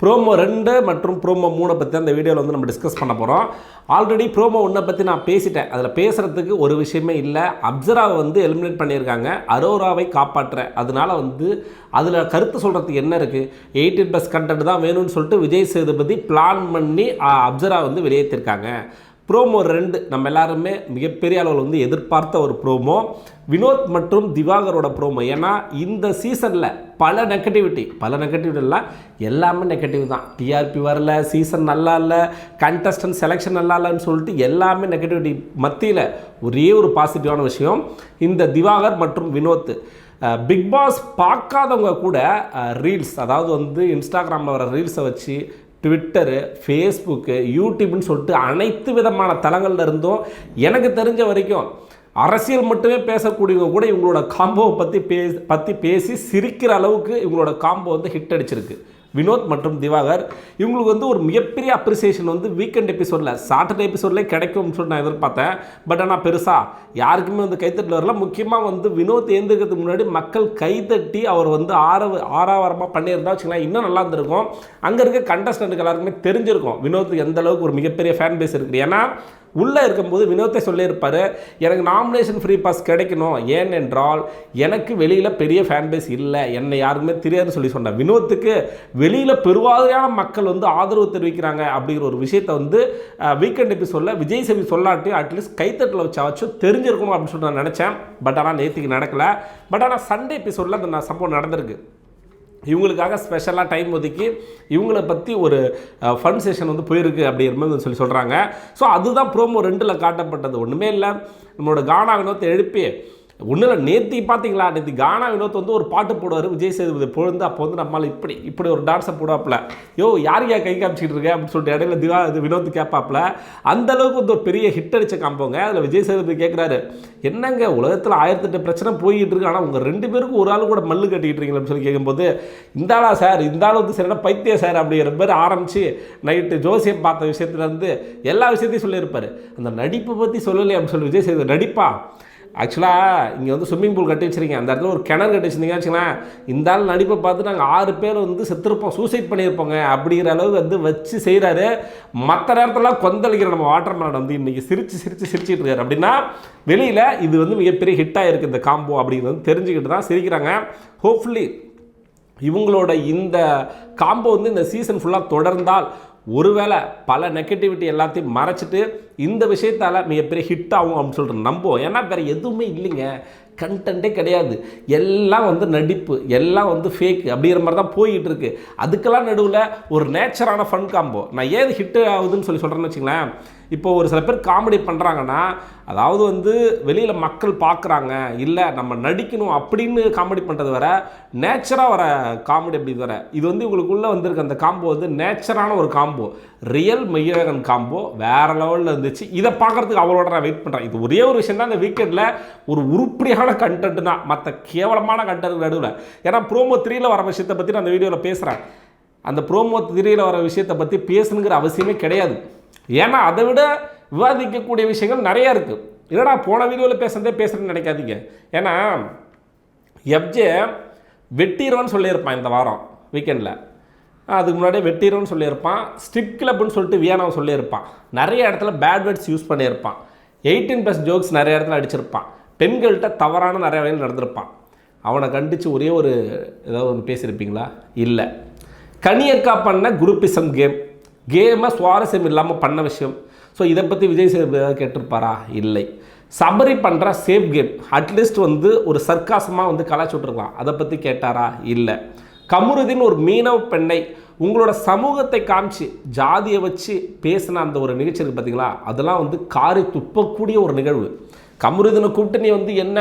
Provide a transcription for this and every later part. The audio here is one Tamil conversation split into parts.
ப்ரோமோ ரெண்டு மற்றும் ப்ரோமோ மூணை பற்றி அந்த வீடியோவில் வந்து நம்ம டிஸ்கஸ் பண்ண போகிறோம் ஆல்ரெடி ப்ரோமோ ஒன்றை பற்றி நான் பேசிட்டேன். அதில் பேசுகிறதுக்கு ஒரு விஷயமே இல்லை. அப்சராவை வந்து எலிமினேட் பண்ணியிருக்காங்க. அரோராவை காப்பாற்ற அதனால வந்து அதில் கருத்து சொல்கிறதுக்கு என்ன இருக்குது எயிட்டீன் ப்ளஸ் கண்டென்ட் தான் வேணும்னு சொல்லிட்டு விஜய் சேதுபதி பிளான் பண்ணி அப்சரா வந்து வெளியேற்றிருக்காங்க ப்ரோமோ ரெண்டு. நம்ம எல்லாருமே மிகப்பெரிய அளவில் வந்து எதிர்பார்த்த ஒரு ப்ரோமோ வினோத் மற்றும் திவாகரோட ப்ரோமோ ஏன்னா இந்த சீசனில் பல நெகட்டிவிட்டி பல நெகட்டிவிட்டிலாம் எல்லாமே நெகட்டிவ் தான். டிஆர்பி வரல சீசன் நல்லா இல்லை கண்டஸ்டன்ட் செலெக்ஷன் நல்லா இல்லைன்னு சொல்லிட்டு எல்லாமே நெகட்டிவிட்டி மத்தியில் ஒரே ஒரு பாசிட்டிவான விஷயம் இந்த திவாகர் மற்றும் வினோத். பிக் பாஸ் பார்க்காதவங்க கூட ரீல்ஸ் அதாவது வந்து இன்ஸ்டாகிராமில் வர ரீல்ஸை வச்சு ட்விட்டரு ஃபேஸ்புக்கு யூடியூப்னு சொல்லிட்டு அனைத்து விதமான தளங்களில் இருந்தும் எனக்கு தெரிஞ்ச வரைக்கும் அரசியல் மட்டுமே பேசக்கூடியவங்க கூட இவங்களோட காம்போவை பற்றி பேசி பற்றி பேசி சிரிக்கிற அளவுக்கு இவங்களோட காம்போ வந்து ஹிட் அடிச்சிருக்கு. வினோத் மற்றும் திவாகர் இவங்களுக்கு வந்து ஒரு மிகப்பெரிய அப்ரிசியேஷன் வந்து வீக்கெண்ட் எபிசோடில் சாட்டர்டே எபிசோட்லேயே கிடைக்கும்னு சொல்லி நான் எதிர்பார்த்தேன். பட் ஆனால் பெருசாக யாருக்குமே வந்து கைத்தட்டில் வரல. முக்கியமாக வந்து வினோத் ஏந்திருக்கிறதுக்கு முன்னாடி மக்கள் கைத்தட்டி அவர் வந்து ஆரவ ஆறாவரமாக பண்ணியிருந்தா வச்சுக்கலாம் இன்னும் நல்லா இருந்திருக்கும். அங்கே இருக்க கண்டஸ்டண்ட்டுக்கு எல்லாருக்குமே தெரிஞ்சிருக்கும். வினோத்துக்கு எந்த அளவுக்கு ஒரு மிகப்பெரிய ஃபேன் பேஸ் இருக்குது. ஏன்னா உள்ளே இருக்கும்போது வினோத்தை சொல்லியிருப்பார் எனக்கு நாமினேஷன் ஃப்ரீ பாஸ் கிடைக்கணும். ஏனென்றால் எனக்கு வெளியில் பெரிய ஃபேன் பேஸ் இல்லை. என்னை யாருக்குமே தெரியாதுன்னு சொல்லி சொன்னேன் வினோத்துக்கு வெளியில் பெருவாரியான மக்கள் வந்து ஆதரவு தெரிவிக்கிறாங்க. அப்படிங்கிற ஒரு விஷயத்தை வந்து வீக்கெண்ட் எபிசோடில் விஜய் சேவி சொல்லாட்டி அட்லீஸ்ட் கைத்தட்டில் வச்சாச்சும் தெரிஞ்சிருக்கணும் அப்படின்னு சொல்லி நான் நினச்சேன். பட் ஆனால் நேற்றுக்கு நடக்கலை. பட் ஆனால் சண்டே எபிசோடில் அந்த நான் சம்பவம் நடந்திருக்கு. இவங்களுக்காக ஸ்பெஷலாக டைம் ஒதுக்கி இவங்கள பற்றி ஒரு ஃபன் செஷன் வந்து போயிருக்கு அப்படிங்கிற மாதிரி சொல்லி சொல்கிறாங்க ஸோ அதுதான் ப்ரோமோ ரெண்டில் காட்டப்பட்டது. ஒன்றுமே இல்லை. நம்மளோட கானா வினோத்தை எழுப்பி ஒன்றும் நேத்தி பார்த்தீங்களா நேற்று கானா வினோத் வந்து ஒரு பாட்டு போடுவார் விஜய் சேதுபதி பொழுது அப்போ வந்து நம்மளால் இப்படி இப்படி ஒரு டான்ஸை போடாப்புல யோ யார் யார் கை காமிச்சிட்டு இருக்க? அப்படின்னு சொல்லிட்டு இடையில திவா இது வினோத் கேட்பாப்புல. அந்த அளவுக்கு வந்து ஒரு பெரிய ஹிட் அடிச்ச காம்போங்க. அதில் விஜய் சேதுபதி கேட்குறாரு என்னங்க உலகத்தில் ஆயிரத்தெட்டு பிரச்சனை போய்கிட்டு இருக்கு. ஆனால் உங்கள் ரெண்டு பேருக்கும் ஒரு ஆள் கூட மல்லு கட்டிக்கிட்டு இருக்கீங்களா சொல்லி கேட்கும்போது இந்த ஆளா சார்? இந்த ஆள் வந்து சரியான பைத்திய சார் அப்படிங்கிற மாதிரி ஆரம்பித்து நைட்டு ஜோசியம் பார்த்த விஷயத்துலேருந்து எல்லா விஷயத்தையும் சொல்லியிருப்பார். அந்த நடிப்பை பற்றி சொல்லலை அப்படின்னு சொல்லி விஜய் சேது நடிப்பா ஆக்சுவலாக இங்கே வந்து ஸ்விம்மிங் பூல் கட்டி வச்சிருக்கீங்க அந்த இடத்துல ஒரு கிணறு கட்டி வச்சிருந்தீங்கன்னு வச்சுக்கலாம் இந்த ஆள் நடிப்பை பார்த்து நாங்கள் ஆறு பேர் வந்து செத்துருப்போம். சூசைட் பண்ணியிருப்போங்க. அப்படிங்கிற அளவுக்கு வந்து வச்சு செய்கிறாரு மற்ற நேரத்துலலாம் கொந்தளிக்கிற நம்ம வாட்டர் மேலன் வந்து இன்றைக்கி சிரித்து சிரித்து சிரிச்சிட்டு இருக்காரு. அப்படின்னா வெளியில் இது வந்து மிகப்பெரிய ஹிட்டாக இருக்குது இந்த காம்போ அப்படிங்கிறது வந்து தெரிஞ்சுக்கிட்டு தான் சிரிக்கிறாங்க. ஹோப்ஃபுல்லி இவங்களோட இந்த காம்போ வந்து இந்த சீசன் ஃபுல்லாக தொடர்ந்தால் ஒருவேளை பல நெகட்டிவிட்டி எல்லாத்தையும் மறைச்சிட்டு இந்த விஷயத்தால் மிகப்பெரிய ஹிட் ஆகும் அப்படின்னு சொல்லிட்டு நம்புவோம். ஏன்னா வேறு எதுவுமே இல்லைங்க. கண்டென்ட்டே கிடையாது. எல்லாம் வந்து நடிப்பு எல்லாம் வந்து ஃபேக் அப்படிங்கிற மாதிரி தான் போயிட்டு இருக்கு. அதுக்கெல்லாம் நடுவில் ஒரு நேச்சரான ஃபன் காம்போ நான் ஏது ஹிட் ஆகுதுன்னு சொல்லி சொல்கிறேன்னு வச்சுங்களேன் இப்போ ஒரு சில பேர் காமெடி பண்ணுறாங்கன்னா அதாவது வந்து வெளியில் மக்கள் பார்க்குறாங்க இல்லை நம்ம நடிக்கணும் அப்படின்னு காமெடி பண்ணுறது வர நேச்சராக வர காமெடி அப்படி வர இது வந்து இவங்களுக்குள்ளே வந்திருக்க அந்த காம்போ வந்து நேச்சரான ஒரு காம்போ ரியல் மெய்யழகன் காம்போ வேறு லெவலில் இருந்துச்சு. இதை பார்க்குறதுக்கு அவ்வளோட நான் வெயிட் பண்ணுறேன் இது ஒரே ஒரு விஷயம் தான் இந்த வீக்கெண்டில் ஒரு உருப்படியான கண்டென்ட் தான். மற்ற கேவலமான கண்டென்ட் நடுவில். ஏன்னா ப்ரோமோ த்ரீயில் வர விஷயத்தை பற்றி நான் அந்த வீடியோவில் பேசுகிறேன் அந்த ப்ரோமோ த்ரீயில் வர விஷயத்தை பற்றி பேசணுங்கிற அவசியமே கிடையாது. ஏன்னா அதை விட விவாதிக்கக்கூடிய விஷயங்கள் நிறையா இருக்குது இல்லைடா போன வீடியோவில் பேசுகிறதே பேசுகிறேன்னு நினைக்காதீங்க. ஏன்னா எப்ஜே வெட்டிடுவான்னு சொல்லியிருப்பான் இந்த வாரம் வீக்கெண்டில் அதுக்கு முன்னாடியே வெட்டிடுவோன்னு சொல்லியிருப்பான். ஸ்ட்ரிக் கிளப்னு சொல்லிட்டு வியானாவை சொல்லியிருப்பான். நிறைய இடத்துல பேட் வேர்ட்ஸ் யூஸ் பண்ணியிருப்பான். எயிட்டீன் ப்ளஸ் ஜோக்ஸ் நிறைய இடத்துல அடிச்சிருப்பான். பெண்கள்கிட்ட தவறான நிறைய வகையில் நடந்திருப்பான். அவனை கண்டித்து ஒரே ஒரு ஏதாவது ஒன்று பேசியிருப்பீங்களா? இல்லை. கனியக்கா பண்ண குரூப்பிசம் கேம் கேமை சுவாரஸ்யம் இல்லாமல் பண்ண விஷயம். ஸோ இதை பற்றி விஜய் சேதுபதி ஏதாவது கேட்டிருப்பாரா? இல்லை. சபரி பண்ணுற சேஃப் கேம் அட்லீஸ்ட் வந்து ஒரு சர்க்காசமாக வந்து கலாச்சுட்ருக்கலாம் அதை பற்றி கேட்டாரா? இல்லை. கமுருதின் ஒரு மீனவ பெண்ணை உங்களோட சமூகத்தை காமிச்சு ஜாதியை வச்சு பேசின அந்த ஒரு நிகழ்ச்சி இருக்குது பார்த்தீங்களா அதெல்லாம் வந்து காரி துப்பக்கூடிய ஒரு நிகழ்வு. கமருதனை கூப்பிட்டு நீ வந்து என்ன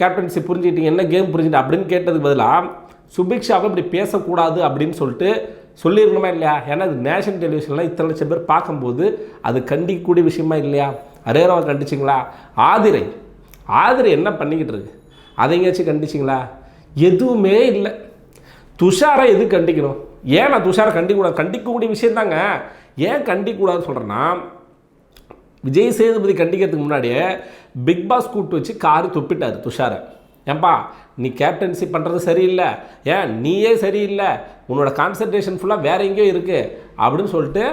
கேப்டன்சி புரிஞ்சுக்கிட்டீங்க என்ன கேம் புரிஞ்சுக்கிட்டேன் அப்படின்னு கேட்டதுக்கு பதிலாக சுபிக்ஷாவை இப்படி பேசக்கூடாது அப்படின்னு சொல்லிட்டு சொல்லியிருக்கணுமா இல்லையா? ஏன்னா அது நேஷனல் டெலிவிஷனில் இத்தனை லட்சம் பேர் பார்க்கும்போது அது கண்டிக்கக்கூடிய விஷயமா இல்லையா? அரேராவை கண்டிச்சிங்களா? ஆதிரை ஆதிரை என்ன பண்ணிக்கிட்டு இருக்கு? அதை எங்கேயாச்சும் கண்டிச்சிங்களா? எதுவுமே இல்லை. துஷாரை எது கண்டிக்கணும்? ஏன் நான் துஷாரை கண்டிக்கூடாது கண்டிக்கக்கூடிய விஷயம் தாங்க. ஏன் கண்டிக்கக்கூடாதுன்னு சொல்கிறேன்னா விஜய் சேதுபதி கண்டிக்கிறதுக்கு முன்னாடியே பிக் பாஸ் கூப்பிட்டு வச்சு காரு துப்பிட்டார் துஷாரை. ஏன்பா நீ கேப்டன்சி பண்ணுறது சரியில்லை. ஏன் நீயே சரியில்லை. உன்னோட கான்சன்ட்ரேஷன் ஃபுல்லாக வேற எங்கேயோ இருக்குது அப்படின்னு சொல்லிட்டு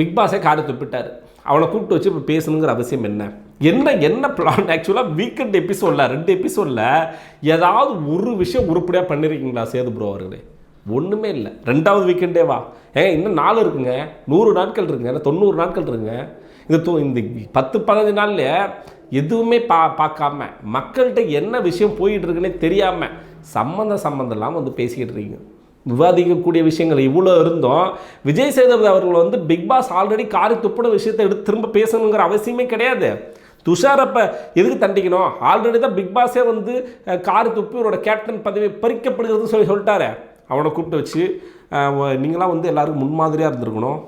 பிக் பாஸே காரு துப்பிட்டார். அவனை கூப்பிட்டு வச்சு இப்போ பேசணுங்கிற அவசியம் என்ன? என்ன என்ன பிளான் ஆக்சுவலாக வீக்கெண்ட் எபிசோடில் ரெண்டு எபிசோடில் ஏதாவது ஒரு விஷயம் உருப்படியாக பண்ணியிருக்கீங்களா சேது ப்ரோ அவர்களே? ஒன்றுமே இல்லை. ரெண்டாவது வீக்கெண்டே வா. ஏங்க இன்னும் நாள் இருக்குங்க. நூறு நாட்கள் இருக்குங்க. இல்லை தொண்ணூறு நாட்கள் இருக்குங்க. இந்த இந்த பத்து பதினஞ்சு நாள்ல எதுவுமே பா பார்க்காம மக்கள்கிட்ட என்ன விஷயம் போயிட்டு இருக்குன்னே தெரியாமல் சம்மந்த சம்மந்தம் இல்லாமல் வந்து பேசிக்கிட்டு இருக்கீங்க. விவாதிக்கக்கூடிய விஷயங்கள் இவ்வளோ இருந்தும். விஜய் சேதுபதி அவர்கள் வந்து பிக் பாஸ் ஆல்ரெடி காரி துப்புன விஷயத்தை எடுத்து திரும்ப பேசணுங்கிற அவசியமே கிடையாது. துஷார் அப்போ எதுக்கு தண்டிக்கணும்? ஆல்ரெடி தான் பிக் பாஸே வந்து காரி துப்பி இவரோட கேப்டன் பதவி பறிக்கப்படுகிறதுன்னு சொல்லி சொல்லிட்டாரு. அவனை கூப்பிட்டு வச்சு நீங்களாம் வந்து எல்லாருக்கும் முன்மாதிரியாக இருந்திருக்கணும்.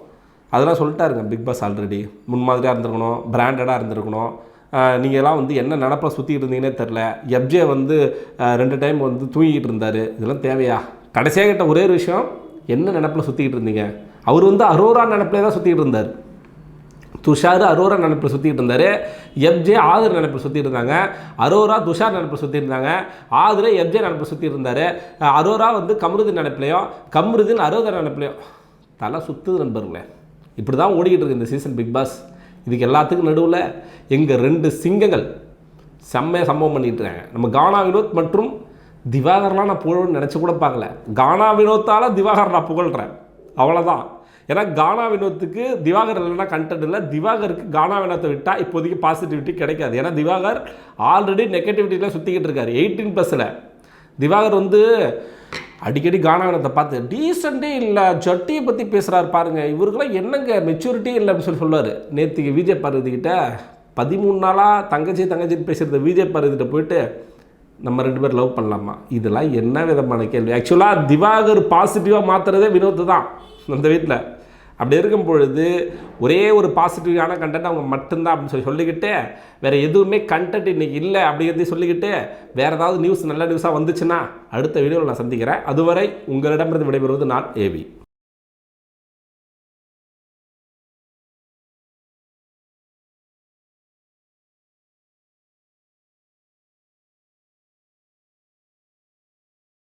அதெல்லாம் சொல்லிட்டாருங்க பிக் பாஸ் ஆல்ரெடி முன்மாதிரியாக இருந்திருக்கணும். பிராண்டடாக இருந்திருக்கணும். நீங்கள்லாம் நீங்களாம் வந்து என்ன நினப்பில் சுற்றிட்டு இருந்தீங்கன்னே தெரில எப்ஜே வந்து ரெண்டு டைம் வந்து தூங்கிக்கிட்டு இருந்தார். இதெல்லாம் தேவையா? கடைசியாக கிட்ட ஒரே ஒரு விஷயம் என்ன நினப்பில் சுற்றிக்கிட்டு இருந்தீங்க? அவர் வந்து அரோரா நினப்பிலே தான் சுற்றிக்கிட்டு இருந்தார். துஷார் அரோரா நினைப்பில் சுற்றிட்டு இருந்தார். எப்ஜே ஆதர் நினைப்பில் சுற்றிட்டு இருந்தாங்க. அரோரா துஷார் நினைப்பில் சுற்றிட்டு இருந்தாங்க. ஆதர் எப்ஜே நினைப்பில் சுற்றிட்டு இருந்தார். அரோரா வந்து கம்ருதீன் நினைப்பிலையும் கம்ருதீன் அரோதர் நினைப்பிலையும் தலை சுத்துது நண்பர்களே. இப்படி தான் ஓடிக்கிட்டு இருக்கு இந்த சீசன் பிக் பாஸ் இதுக்கு எல்லாத்துக்கும் நடுவில் எங்கள் ரெண்டு சிங்கங்கள் செம்மையாக சம்பவம் பண்ணிட்டு நம்ம கானா வினோத் மற்றும் திவாகர்லாம் நான் புகழ்னு நினச்சி கூட பார்க்கல. கானா வினோத்தால் திவாகர் நான் புகழ்கிறேன் அவ்வளோதான் ஏன்னா கானா வினோத்துக்கு திவாகர் இல்லைன்னா கண்டென்ட் இல்லை. திவாகருக்கு கானா வினோத்தை விட்டால் இப்போதைக்கு பாசிட்டிவிட்டி கிடைக்காது. ஏன்னா திவாகர் ஆல்ரெடி நெகட்டிவிட்டியில் சுற்றிக்கிட்டு இருக்காரு. எயிட்டீன் ப்ளஸில் திவாகர் வந்து அடிக்கடி கானாவினத்தை பார்த்து டீசெண்டே இல்லை ஜட்டியை பற்றி பேசுகிறாரு பாருங்கள் இவருக்கெல்லாம் என்னங்க மெச்சூரிட்டி இல்லை அப்படின்னு சொல்லி சொல்லுவார். நேற்றுக்கு விஜய் பார்வதி பதிமூணு நாளாக தங்கச்சி தங்கச்சின்னு பேசுகிறத விஜய் பார்வதிட்ட போயிட்டு நம்ம ரெண்டு பேர் லவ் பண்ணலாமா? இதெல்லாம் என்ன விதமான கேள்வி? ஆக்சுவலாக திவாகர் பாசிட்டிவாக மாற்றுறதே வினோத்து தான் அந்த வீட்டில் அப்படி இருக்கும் பொழுது ஒரே ஒரு பாசிட்டிவான கண்டென்ட் அவங்க மட்டும்தான் அப்படின்னு சொல்லி சொல்லிக்கிட்டு வேறு எதுவுமே கண்டென்ட் இன்றைக்கி இல்லை அப்படிங்கிறதையும் சொல்லிக்கிட்டு வேறு ஏதாவது நியூஸ் நல்ல நியூஸாக வந்துச்சுன்னா அடுத்த வீடியோவில் நான் சந்திக்கிறேன். அதுவரை உங்களிடமிருந்து விடைபெறுவது நான் ஏவி